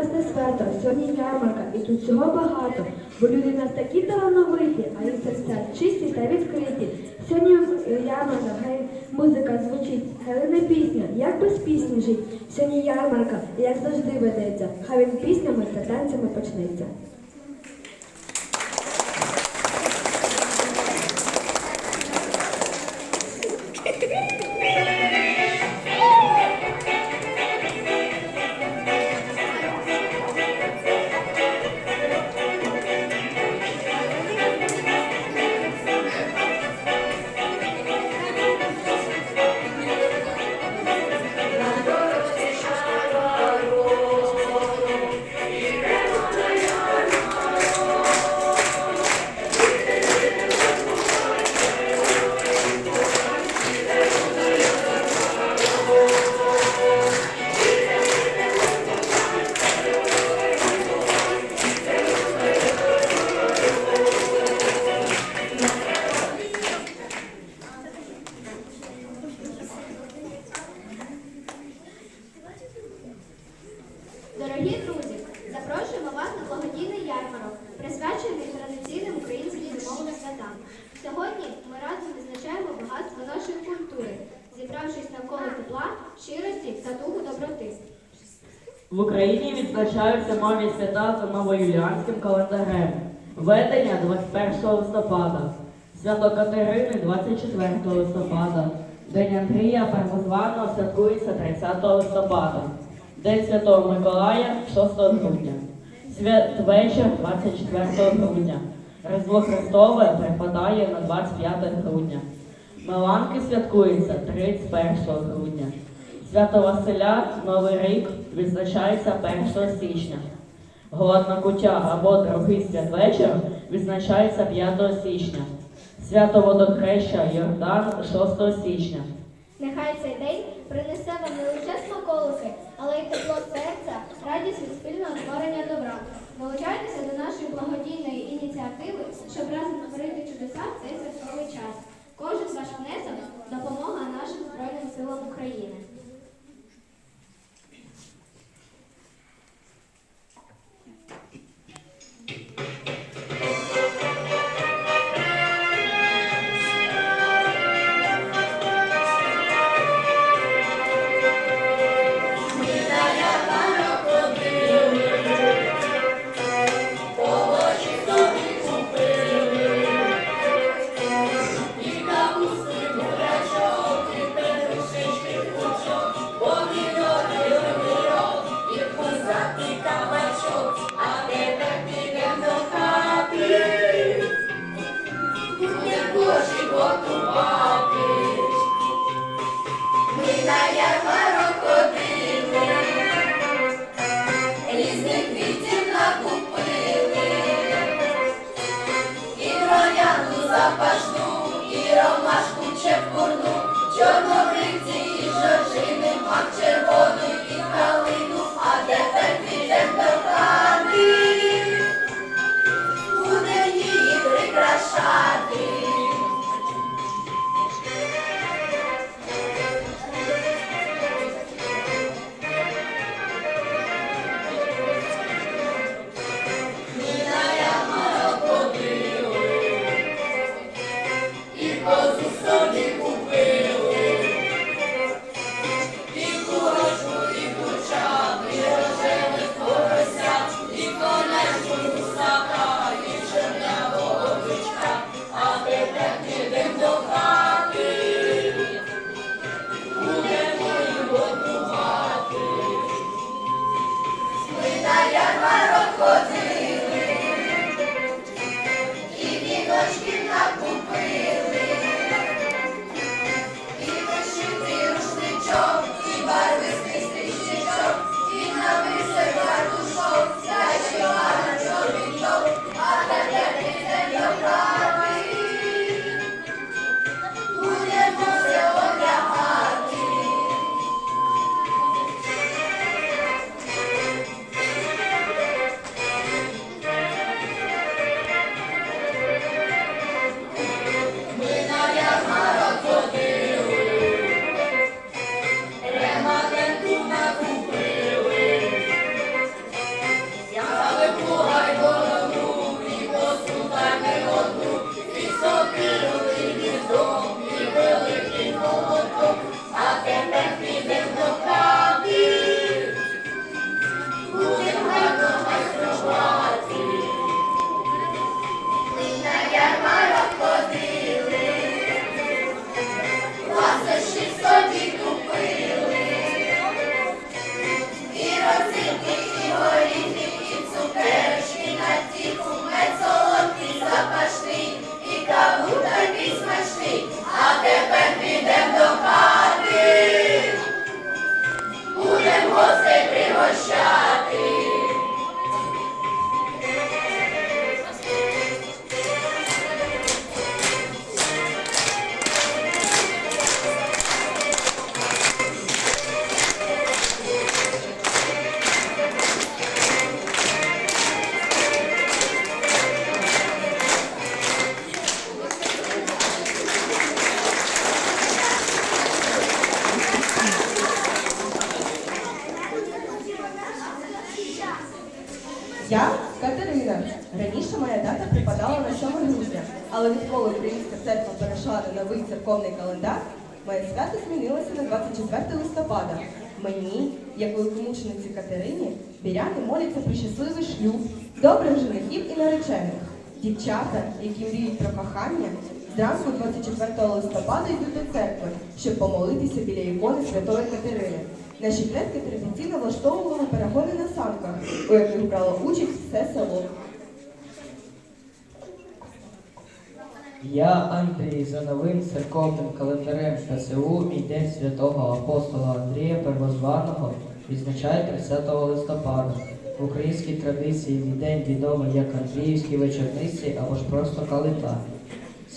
Великодне свято, сьогодні ярмарка, і тут всього багато, бо люди в нас такі талановиті, а їх серця чисті та відкриті. Сьогодні е, ярмарка, хай музика звучить, хай не пісня, як без пісні жить. Сьогодні ярмарка, як завжди ведеться, хай він піснями та танцями почнеться. В Україні відзначаються мові свята за новоюліанським календарем. Ведення 21 листопада, свято Катерини 24 листопада, День Андрія Первозваного святкується 30 листопада, День Святого Миколая 6 грудня, Святвечір 24 грудня, Різдво Христове припадає на 25 грудня. Меланки святкується 31 грудня. Свято Василя Новий рік відзначається 1 січня. Голодна куття або другий святвечір відзначається 5 січня. Свято водохреща Йордан 6 січня. Нехай цей день принесе вам не лише смаколики, але й тепло серця, радість від спільного творення добра. Долучайтеся до нашої благодійної ініціативи, щоб разом творити чудеса в цей святковий час. Кожен ваш внесок допомога нашим Збройним силам України. 아 Я Катерина. Раніше моя дата припадала на 7 грудня, але відколи Українська церква перейшла на новий церковний календар, моє свято змінилося на 24 листопада. Мені, як великомучениці Катерині, біряни моляться про щасливий шлюб, добрих женихів і наречених. Дівчата, які мріють про кохання, зранку 24 листопада йдуть до церкви, щоб помолитися біля ікони Святої Катерини. Наші предки традиційно влаштовували перегони на санках, у яких брало участь все село. Я Андрій за новим церковним календарем ПСУ мій день святого апостола Андрія Первозваного відзначає 30 листопада. В українській традиції день відомий як Андріївські вечорниці або ж просто калита.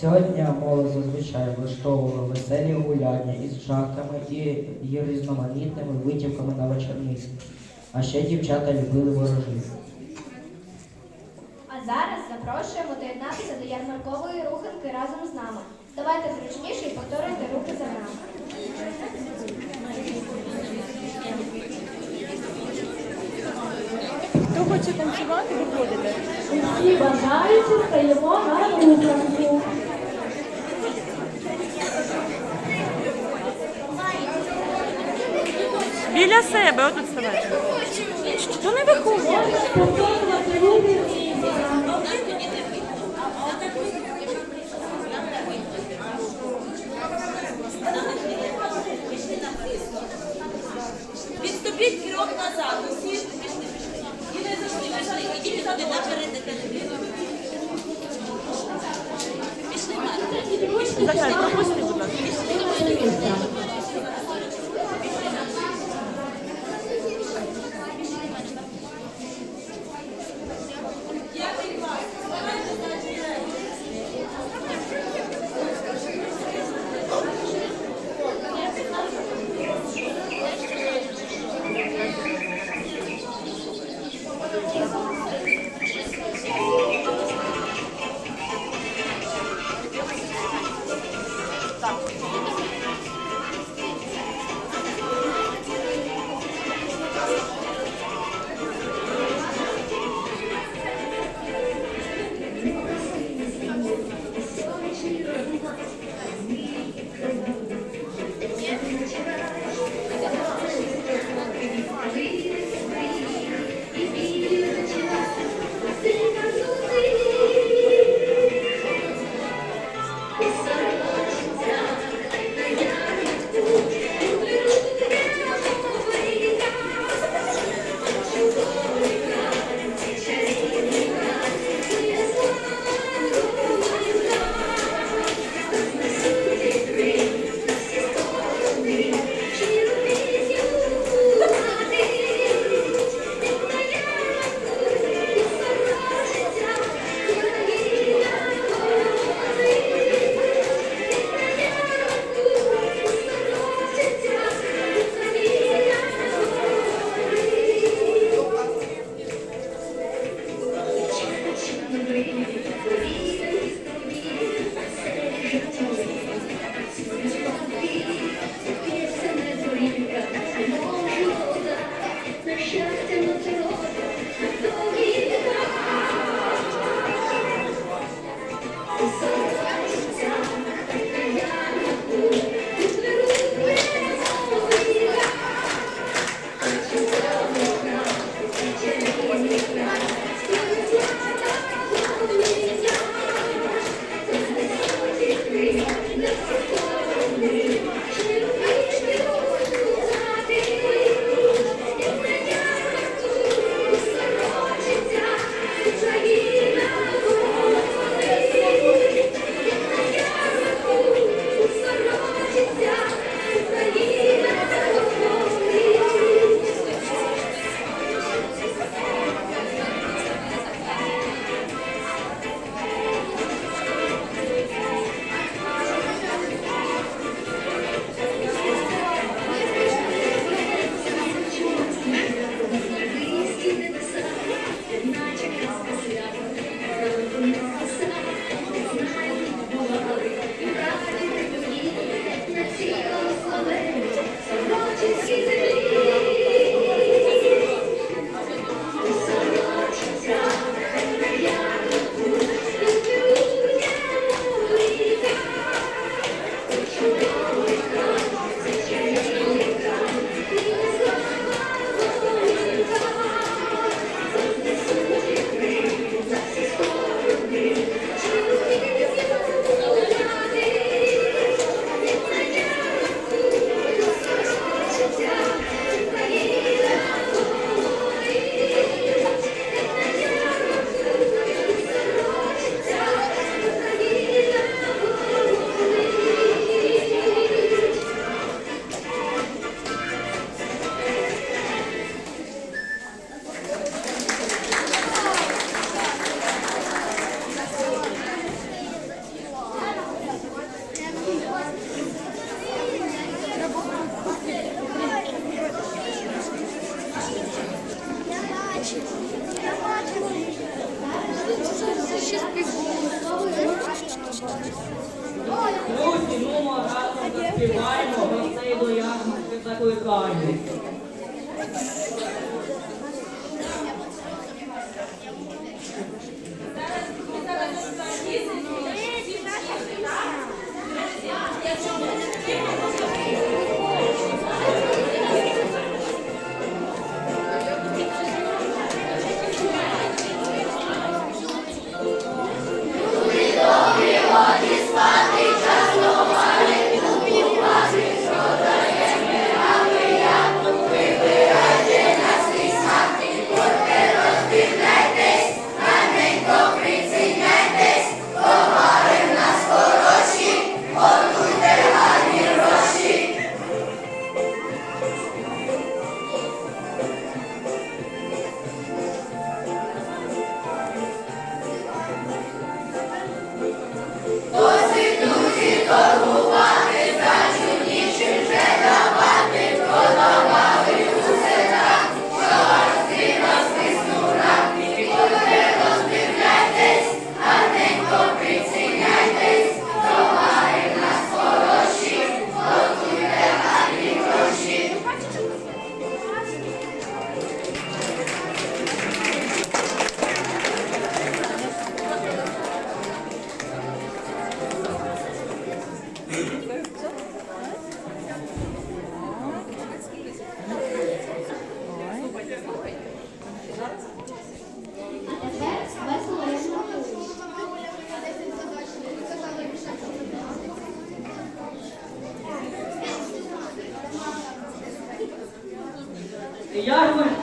Цього дня молодь зазвичай влаштовувала веселі гуляння із жартами і, і різноманітними витівками на вечорниці. А ще дівчата любили ворожів. А зараз запрошуємо доєднатися до ярмаркової руханки разом з нами. Ставайте зручніше і повторюйте руки за нами. Хто хоче танцювати, виходите. Усі бажаючи стаємо на руханку. Біля себе, отут ставайте. Що не виходить? Відступіть крок назад. Усі пішли, пішли. І не завжди пішли. Ідіть туди наперед, телевізор. Пішли, Марта. Пропусти,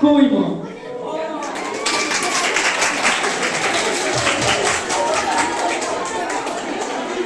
খুবই বড়